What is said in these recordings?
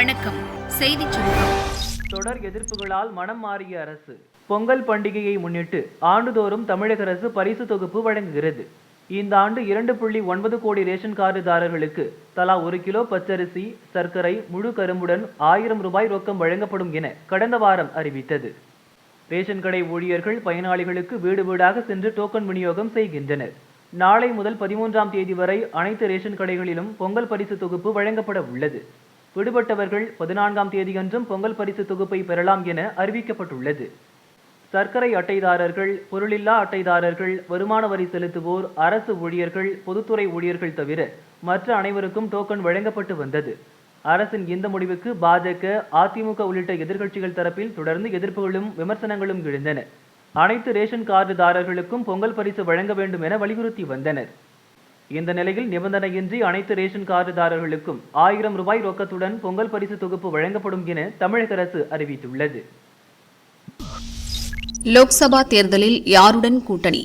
வணக்கம். செய்தி சுருக்கம். தொடர் எதிர்ப்புகளால் மனம் மாறிய அரசு. பொங்கல் பண்டிகையை முன்னிட்டு ஆண்டுதோறும் தமிழக அரசு பரிசு தொகுப்பு வழங்குகிறது. இந்த ஆண்டு இரண்டு புள்ளி ஒன்பது கோடி ரேஷன் கார்டுதாரர்களுக்கு தலா ஒரு கிலோ பச்சரிசி சர்க்கரை முழு கரும்புடன் ஆயிரம் ரூபாய் ரொக்கம் வழங்கப்படும் என கடந்த வாரம் அறிவித்தது. ரேஷன் கடை ஊழியர்கள் பயனாளிகளுக்கு வீடு வீடாக சென்று டோக்கன் விநியோகம் செய்கின்றனர். நாளை முதல் பதிமூன்றாம் தேதி வரை அனைத்து ரேஷன் கடைகளிலும் பொங்கல் பரிசு தொகுப்பு வழங்கப்பட உள்ளது. விடுபட்டவர்கள் பதினான்காம் தேதியன்றும் பொங்கல் பரிசு தொகுப்பை பெறலாம் என அறிவிக்கப்பட்டுள்ளது. சர்க்கரை அட்டைதாரர்கள் பொருளில்லா அட்டைதாரர்கள் வருமான வரி செலுத்துவோர் அரசு ஊழியர்கள் பொதுத்துறை ஊழியர்கள் தவிர மற்ற அனைவருக்கும் டோக்கன் வழங்கப்பட்டு வந்தது. அரசின் இந்த முடிவுக்கு பாஜக அதிமுக உள்ளிட்ட எதிர்க்கட்சிகள் தரப்பில் தொடர்ந்து எதிர்ப்புகளும் விமர்சனங்களும் எழுந்தன. அனைத்து ரேஷன் கார்டுதாரர்களுக்கும் பொங்கல் பரிசு வழங்க வேண்டும் என வலியுறுத்தி வந்தனர். இந்த நிலையில் நிபந்தனையின்றி அனைத்து ரேஷன் கார்டுதாரர்களுக்கும் ஆயிரம் ரூபாய் ரொக்கத்துடன் பொங்கல் பரிசு தொகுப்பு வழங்கப்படும் என தமிழக அரசு அறிவித்துள்ளது. லோக்சபா தேர்தலில் யாருடன் கூட்டணி?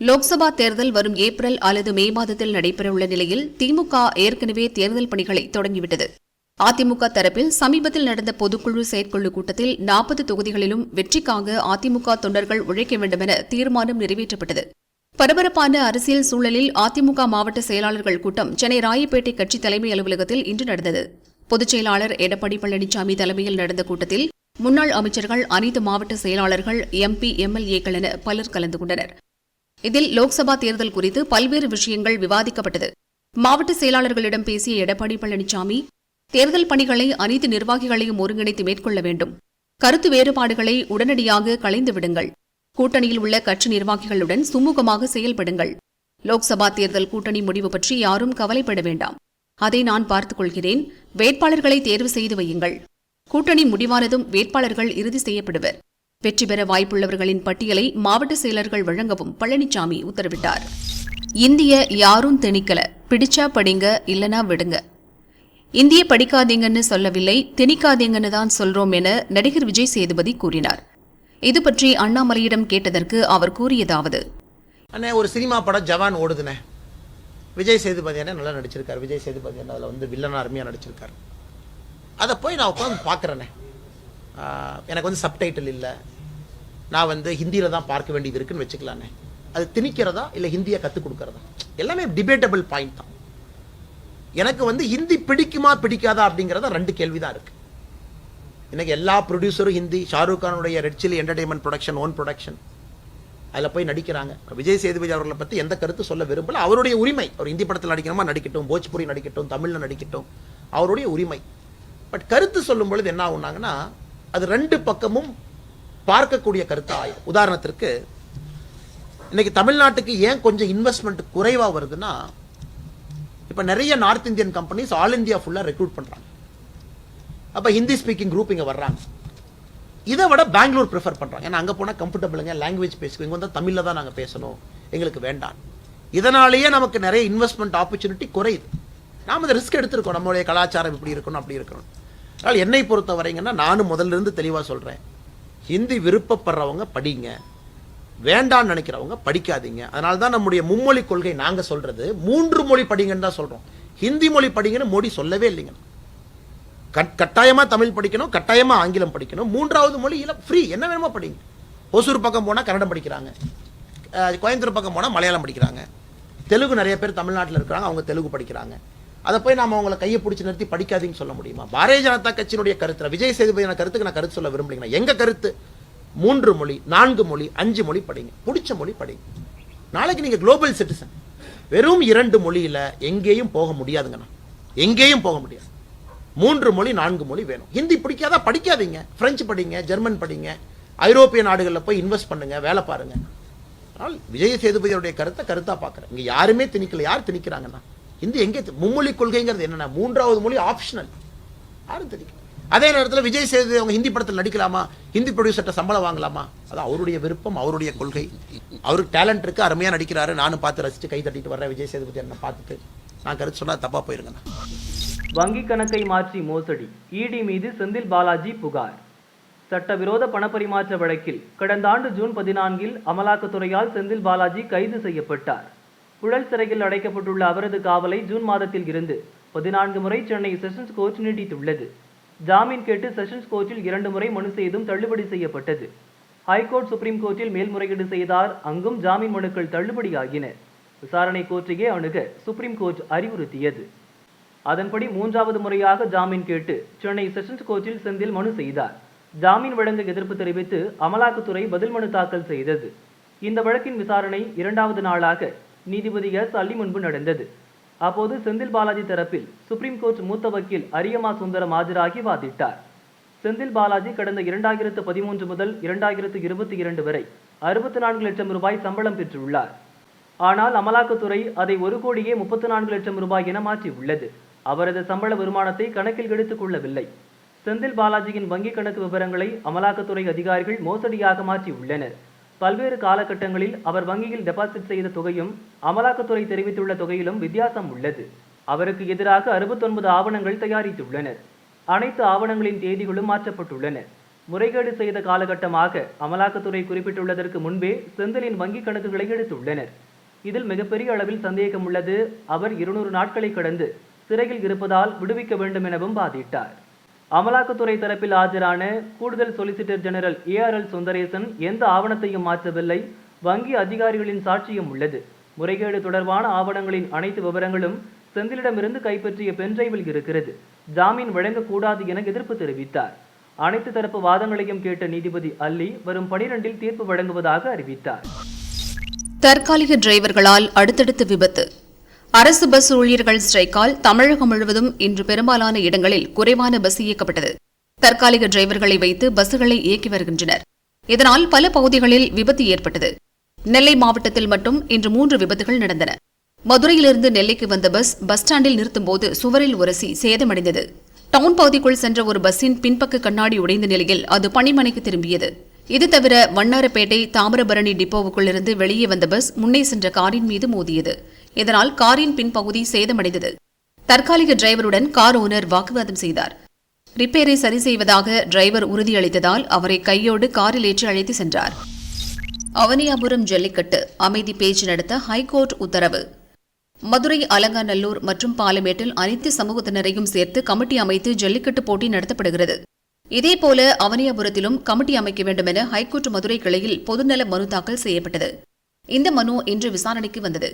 லோக்சபா தேர்தல் வரும் ஏப்ரல் அல்லது மே மாதத்தில் நடைபெறவுள்ள நிலையில் திமுக ஏற்கனவே தேர்தல் பணிகளை தொடங்கிவிட்டது. அதிமுக தரப்பில் சமீபத்தில் நடந்த பொதுக்குழு செயற்குழு கூட்டத்தில் நாற்பது தொகுதிகளிலும் வெற்றிக்காக அதிமுக தொண்டர்கள் உழைக்க வேண்டுமென தீர்மானம் நிறைவேற்றப்பட்டது. பரபரப்பான அரசியல் சூழலில் அதிமுக மாவட்ட செயலாளர்கள் கூட்டம் சென்னை ராயப்பேட்டை கட்சி தலைமை அலுவலகத்தில் இன்று நடந்தது. பொதுச் செயலாளர் எடப்பாடி பழனிசாமி தலைமையில் நடந்த கூட்டத்தில் முன்னாள் அமைச்சர்கள் அனைத்து மாவட்ட செயலாளர்கள் எம்பி எம்எல்ஏக்கள் என பலர் கலந்து கொண்டனர். இதில் லோக்சபா தேர்தல் குறித்து பல்வேறு விஷயங்கள் விவாதிக்கப்பட்டது. மாவட்ட செயலாளர்களிடம் பேசிய எடப்பாடி பழனிசாமி தேர்தல் பணிகளை அனைத்து நிர்வாகிகளையும் ஒருங்கிணைத்து மேற்கொள்ள வேண்டும். கருத்து வேறுபாடுகளை உடனடியாக களைந்து விடுங்கள். கூட்டணியில் உள்ள கட்சி நிர்வாகிகளுடன் சுமூகமாக செயல்படுங்கள். லோக்சபா தேர்தல் கூட்டணி முடிவு பற்றி யாரும் கவலைப்பட வேண்டாம். அதை நான் பார்த்துக் கொள்கிறேன். வேட்பாளர்களை தேர்வு செய்து வையுங்கள். கூட்டணி முடிவானதும் வேட்பாளர்கள் இறுதி செய்யப்படுவர். வெற்றி பெற வாய்ப்புள்ளவர்களின் பட்டியலை மாவட்ட செயலர்கள் வழங்கவும் பழனிசாமி உத்தரவிட்டார். இந்திய யாரும் திணிக்கல. பிடிச்சா படிங்க இல்லனா விடுங்க. இந்திய படிக்காதீங்கன்னு சொல்லவில்லை திணிக்காதீங்கன்னு தான் சொல்றோம் என நடிகர் விஜய் சேதுபதி கூறினார். இது பற்றி அண்ணாமலையிடம் கேட்டதற்கு அவர் கூறியதாவது. அண்ணே ஒரு சினிமா படம் ஜவான் ஓடுதுண்ணே. விஜய் சேதுபதி அண்ணே நல்லா நடிச்சிருக்காரு. விஜய் சேதுபதி அண்ணே அதில் வந்து வில்லனா அருமையாக நடிச்சிருக்காரு. அதை போய் நான் உட்காந்து பார்க்குறேண்ணே. எனக்கு வந்து சப்டைட்டில் இல்லை. நான் வந்து ஹிந்தியில் தான் பார்க்க வேண்டியது இருக்குன்னு வச்சுக்கலாண்ணே. அது திணிக்கிறதா இல்லை ஹிந்தியை கற்றுக் கொடுக்குறதா? எல்லாமே டிபேட்டபிள் பாயிண்ட் தான். எனக்கு வந்து ஹிந்தி பிடிக்குமா பிடிக்காதா அப்படிங்கிறத ரெண்டு கேள்வி தான் இருக்குது இன்றைக்கி எல்லா ப்ரொடியூசரும் Hindi Shahrukh கானுடைய red chilli entertainment production own production அதில் போய் நடிக்கிறாங்க. விஜய் சேதுபதி அவர்களை பற்றி எந்த கருத்து சொல்ல விரும்பல? அவருடைய உரிமை. அவர் இந்தி படத்தில் நடிக்கணுமா? நடிக்கட்டும். போஜ்புரி நடிக்கட்டும். தமிழில் நடிக்கட்டும். அவருடைய உரிமை. பட் கருத்து சொல்லும் பொழுது என்ன ஆகுனாங்கன்னா அது ரெண்டு பக்கமும் பார்க்கக்கூடிய கருத்து ஆயும் உதாரணத்திற்கு இன்னைக்கு தமிழ்நாட்டுக்கு ஏன் கொஞ்சம் இன்வெஸ்ட்மெண்ட் குறைவாக வருதுன்னா இப்போ நிறைய north Indian companies all India ஃபுல்லாக ரெக்ரூட் பண்ணுறாங்க அப்போ ஹிந்தி ஸ்பீக்கிங் குரூப் இங்கே வர்றாங்க. இதை விட பெங்களூர் ப்ரிஃபர் பண்ணுறாங்க ஏன்னா அங்கே போனால் கம்ஃபர்டபுளுங்க லாங்குவேஜ் பேசுவோம் இங்கே வந்து தமிழில் தான் நாங்கள் பேசணும். எங்களுக்கு வேண்டாம். இதனாலேயே நமக்கு நிறைய இன்வெஸ்ட்மெண்ட் ஆப்பர்ச்சுனிட்டி குறையுது. நாம் இந்த ரிஸ்க் எடுத்திருக்கோம். நம்மளுடைய கலாச்சாரம் இப்படி இருக்கணும் அப்படி இருக்கணும். அதனால் என்னை பொறுத்த வரைங்கன்னா நானும் முதல்ல இருந்து தெளிவாக சொல்கிறேன் ஹிந்தி விருப்பப்படுறவங்க படிங்க. வேண்டான்னு நினைக்கிறவங்க படிக்காதீங்க. அதனால தான் நம்முடைய மும்மொழி கொள்கை நாங்கள் சொல்கிறது மூன்று மொழி படிங்கன்னு தான் சொல்கிறோம் ஹிந்தி மொழி படிங்கன்னு மோடி சொல்லவே இல்லைங்க. கட்டாயமாக தமிழ் படிக்கணும் கட்டாயமாக ஆங்கிலம் படிக்கணும். மூன்றாவது மொழியில் ஃப்ரீ என்ன வேணுமோ படிங்க. ஒசூர் பக்கம் போனால் கன்னடம் படிக்கிறாங்க. கோயம்புத்தூர் பக்கம் போனால் மலையாளம் படிக்கிறாங்க. தெலுங்கு நிறைய பேர் தமிழ்நாட்டில் இருக்கிறாங்க அவங்க தெலுங்கு படிக்கிறாங்க. அதை போய் நாம் அவங்கள கையை பிடிச்சி நிறுத்தி படிக்காதீங்கன்னு சொல்ல முடியுமா? பாரதிய ஜனதா கட்சியினுடைய கருத்தில் விஜய் சேதுபதியான கருத்துக்கு நான் கருத்து சொல்ல விரும்புகிறேன் எங்கள் கருத்து? மூன்று மொழி நான்கு மொழி அஞ்சு மொழி படிங்க. பிடிச்ச மொழி படிங்க. நாளைக்கு நீங்கள் குளோபல் சிட்டிசன் வெறும் இரண்டு மொழியில் எங்கேயும் போக முடியாதுங்கண்ணா. எங்கேயும் போக முடியாது. மூன்று மொழி நான்கு மொழி வேணும். ஹிந்தி பிடிக்காதா படிக்காதீங்க. பிரெஞ்சு படிங்க ஜெர்மன் படிங்க. ஐரோப்பிய நாடுகளில் போய் இன்வெஸ்ட் பண்ணுங்க வேலை பாருங்க. ஆனால் விஜய் சேதுபதியுடைய கருத்தை கருத்தா பார்க்குறேன். இங்கே யாருமே திணிக்கல. யார் திணிக்கிறாங்கன்னா? ஹிந்தி எங்கே மும்மொழி கொள்கைங்கிறது என்னென்ன மூன்றாவது மொழி ஆப்ஷனல் யாரும் திணிக்கல. அதே நேரத்தில் விஜய் சேது அவங்க ஹிந்தி படத்தில் நடிக்கலாமா? ஹிந்தி ப்ரொடியூசர்கிட்ட சம்பளம் வாங்கலாமா? அது அவருடைய விருப்பம் அவருடைய கொள்கை. அவருக்கு டேலண்ட் இருக்கு அருமையாக நடிக்கிறாரு. நானும் பார்த்து ரசிச்சு கை தட்டிட்டு வர்றேன். விஜய் சேதுபதி என்ன பார்த்துட்டு நான் கருத்து சொன்னால் தப்பாக போயிருங்கண்ணா. வங்கி கணக்கை மாற்றி மோசடி. இடி மீது செந்தில் பாலாஜி புகார். சட்டவிரோத பணப்பரிமாற்ற வழக்கில் கடந்த ஆண்டு ஜூன் பதினான்கில் அமலாக்கத்துறையால் செந்தில் பாலாஜி கைது செய்யப்பட்டார். புழல் சிறையில் அடைக்கப்பட்டுள்ள அவரது காவலை ஜூன் மாதத்தில் இருந்து பதினான்கு முறை சென்னை செஷன்ஸ் கோர்ட் நீட்டித்துள்ளது. ஜாமீன் கேட்டு செஷன்ஸ் கோர்ட்டில் இரண்டு முறை மனு செய்தும் தள்ளுபடி செய்யப்பட்டது. ஹைகோர்ட் சுப்ரீம் கோர்ட்டில் மேல்முறையீடு செய்தார் அங்கும் ஜாமீன் மனுக்கள் தள்ளுபடியாகின. விசாரணை கோர்ட்டையே அணுக சுப்ரீம் கோர்ட் அறிவுறுத்தியது. அதன்படி மூன்றாவது முறையாக ஜாமீன் கேட்டு சென்னை செஷன்ஸ் கோர்ட்டில் செந்தில் மனு செய்தார். ஜாமீன் வழங்க எதிர்ப்பு தெரிவித்து அமலாக்கத்துறை பதில் மனு தாக்கல் செய்தது. இந்த வழக்கின் விசாரணை இரண்டாவது நாளாக நீதிபதி எஸ். அள்ளி முன்பு நடந்தது. அப்போது செந்தில் பாலாஜி தரப்பில் சுப்ரீம் கோர்ட் மூத்த வக்கீல் அரியமா சுந்தரம் ஆஜராகி வாதிட்டார். செந்தில் பாலாஜி கடந்த இரண்டாயிரத்து பதிமூன்று முதல் இரண்டாயிரத்து இருபத்தி இரண்டு வரை அறுபத்தி நான்கு லட்சம் ரூபாய் சம்பளம் பெற்றுள்ளார். ஆனால் அமலாக்கத்துறை அதை ஒரு கோடியே முப்பத்தி நான்கு லட்சம் ரூபாய் என மாற்றியுள்ளது. அவரது சம்பள வருமானத்தை கணக்கில் எடுத்துக் கொள்ளவில்லை. செந்தில் பாலாஜியின் வங்கிக் கணக்கு விவரங்களை அமலாக்கத்துறை அதிகாரிகள் மோசடியாக மாற்றியுள்ளனர் பல்வேறு காலகட்டங்களில் அவர் வங்கியில் டெபாசிட் செய்த தொகையும் அமலாக்கத்துறை தெரிவித்துள்ள தொகையிலும் வித்தியாசம் உள்ளது. அவருக்கு எதிராக அறுபத்தொன்பது ஆவணங்கள் தயாரித்துள்ளனர். அனைத்து ஆவணங்களின் தேதிகளும் மாற்றப்பட்டுள்ளன. முறைகேடு செய்த காலகட்டமாக அமலாக்கத்துறை குறிப்பிட்டுள்ளதற்கு முன்பே செந்திலின் வங்கி கணக்குகளை எடுத்துள்ளனர். இதில் மிகப்பெரிய அளவில் சந்தேகம் உள்ளது. அவர் இருநூறு நாட்களை கடந்து சிறையில் இருப்பதால் விடுவிக்க வேண்டும் எனவும் வாதிட்டார். அமலாக்கத்துறை தரப்பில் ஆஜரான கூடுதல் சொலிசிட்டர் ஜெனரல் ஏஆர்எல் சுந்தரேசன் எந்த ஆவணத்தையும் மாற்றவில்லை. வங்கி அதிகாரிகளின் சாட்சியம் உள்ளது. முறைகேடு தொடர்பான ஆவணங்களின் அனைத்து விவரங்களும் செந்திலிடமிருந்து கைப்பற்றிய பென்டிரைவில் இருக்கிறது. ஜாமீன் வழங்கக்கூடாது என எதிர்ப்பு தெரிவித்தார். அனைத்து தரப்பு வாதங்களையும் கேட்ட நீதிபதி அல்லி வரும் பனிரெண்டில் தீர்ப்பு வழங்குவதாக அறிவித்தார். தற்காலிக டிரைவர்களால் அடுத்தடுத்து விபத்து. அரசு பஸ் ஊழியர்கள் ஸ்ட்ரைக்கால் தமிழகம் முழுவதும் இன்று பெரும்பாலான இடங்களில் குறைவான பஸ் இயக்கப்பட்டது. தற்காலிக டிரைவர்களை வைத்து பஸ்ஸுகளை இயக்கி வருகின்றனர். இதனால் பல பகுதிகளில் விபத்து ஏற்பட்டது. நெல்லை மாவட்டத்தில் மட்டும் இன்று மூன்று விபத்துகள் நடந்தன. மதுரையிலிருந்து நெல்லைக்கு வந்த பஸ் பஸ் ஸ்டாண்டில் நிறுத்தும்போது சுவரில் உரசி சேதமடைந்தது. டவுன் பகுதிக்குள் சென்ற ஒரு பஸ்ஸின் பின்பக்க கண்ணாடி உடைந்த நிலையில் அது பணிமனைக்கு திரும்பியது. இது தவிர வண்ணாரப்பேட்டை தாமிரபரணி டிப்போவுக்குள் இருந்து வெளியே வந்த பஸ் முன்னே சென்ற காரின் மீது மோதியது. இதனால் காரின் பின்பகுதி சேதமடைந்தது. தற்காலிக டிரைவருடன் கார் ஓனர் வாக்குவாதம் செய்தார். ரிப்பேரை சரி செய்வதாக டிரைவர் உறுதியளித்ததால் அவரை கையோடு காரில் ஏற்றி அழைத்து சென்றார். அவனியாபுரம் ஜல்லிக்கட்டு அமைதி பேச்சு நடத்த ஹைகோர்ட் உத்தரவு. மதுரை அலங்காநல்லூர் மற்றும் பாலமேட்டில் அனைத்து சமூகத்தினரையும் சேர்த்து கமிட்டி அமைத்து ஜல்லிக்கட்டு போட்டி நடத்தப்படுகிறது. இதேபோல அவனியாபுரத்திலும் கமிட்டி அமைக்க வேண்டும் என ஹைகோர்ட் மதுரை கிளையில் பொதுநல மனு தாக்கல் செய்யப்பட்டது. இந்த மனு இன்று விசாரணைக்கு வந்தது.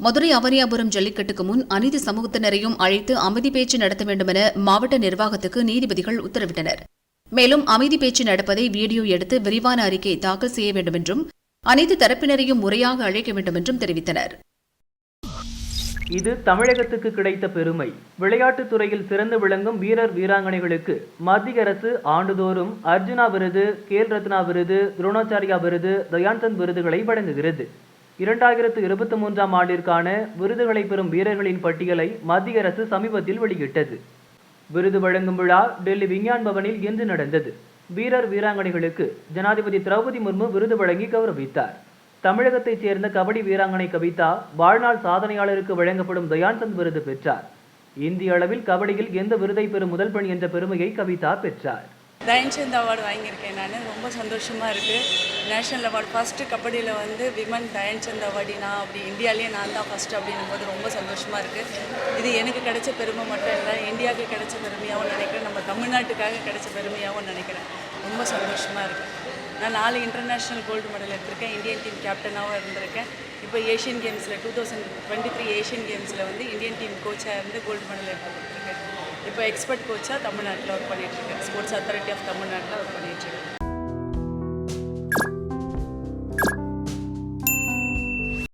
மதுரை அவனியாபுரம் ஜல்லிக்கட்டுக்கு முன் அனைத்து சமூகத்தினரையும் அழைத்து அமைதி பேச்சு நடத்த வேண்டுமென மாவட்ட நிர்வாகத்துக்கு நீதிபதிகள் உத்தரவிட்டனர். மேலும் அமைதி பேச்சு நடப்பதை வீடியோ எடுத்து விரிவான அறிக்கை தாக்கல் செய்ய வேண்டும் என்றும் அனைத்து தரப்பினரையும் முறையாக அழைக்க வேண்டும் என்றும் தெரிவித்தனர். இது தமிழகத்துக்கு கிடைத்த பெருமை. விளையாட்டுத் துறையில் சிறந்து விளங்கும் வீரர் வீராங்கனைகளுக்கு மத்திய அரசு ஆண்டுதோறும் அர்ஜுனா விருது கேல் ரத்னா விருது துரோணாச்சாரியா விருது தயான்சந்த் விருதுகளை வழங்குகிறது. இரண்டாயிரத்து இருபத்தி மூன்றாம் ஆண்டிற்கான விருதுகளை பெறும் வீரர்களின் பட்டியலை மத்திய அரசு சமீபத்தில் வெளியிட்டது. விருது வழங்கும் விழா டெல்லி விஞ்ஞான் பவனில் இன்று நடந்தது. வீரர் வீராங்கனைகளுக்கு ஜனாதிபதி திரௌபதி முர்மு விருது வழங்கி கௌரவித்தார். தமிழகத்தைச் சேர்ந்த கபடி வீராங்கனை கவிதா வாழ்நாள் சாதனையாளருக்கு வழங்கப்படும் தயான்சந்த் விருது பெற்றார். இந்திய அளவில் கபடியில் எந்த விருதை பெறும் முதல் பெண் என்ற பெருமையை கவிதா பெற்றார். தயன்சந்த் அவார்டு வாங்கியிருக்கேன் நான். ரொம்ப சந்தோஷமாக இருக்குது நேஷனல் அவார்டு ஃபஸ்ட்டு கபடியில் வந்து விமன் தயன்சந்த் அவார்டினா அப்படி இந்தியாவிலேயே நான் தான் ஃபஸ்ட்டு அப்படின்னும் போது ரொம்ப சந்தோஷமாக இருக்குது இது எனக்கு கிடைச்ச பெருமை மட்டும் இல்லை இந்தியாவுக்கு கிடைச்ச பெருமையாகவும் நினைக்கிறேன். நம்ம தமிழ்நாட்டுக்காக கிடைச்ச பெருமையாகவும் நினைக்கிறேன். ரொம்ப சந்தோஷமாக இருக்குது நான் நாலு இன்டர்நேஷ்னல் கோல்டு மெடல் எடுத்திருக்கேன். இந்தியன் டீம் கேப்டனாகவும் இருந்திருக்கேன். இப்போ Asian கேம்ஸில் two thousand twenty three Asian கேம்ஸில் வந்து இந்தியன் டீம் கோச்சாக இருந்து கோல்டு மெடல் எடுத்திருக்கேன். இப்போ எக்ஸ்பர்ட் கோச்சாக தமிழ்நாட்டில் ஒர்க் பண்ணிகிட்ருக்கேன் ஸ்போர்ட்ஸ் அத்தாரிட்டி ஆஃப் தமிழ்நாட்டில் ஒர்க் பண்ணிகிட்ருக்கேன்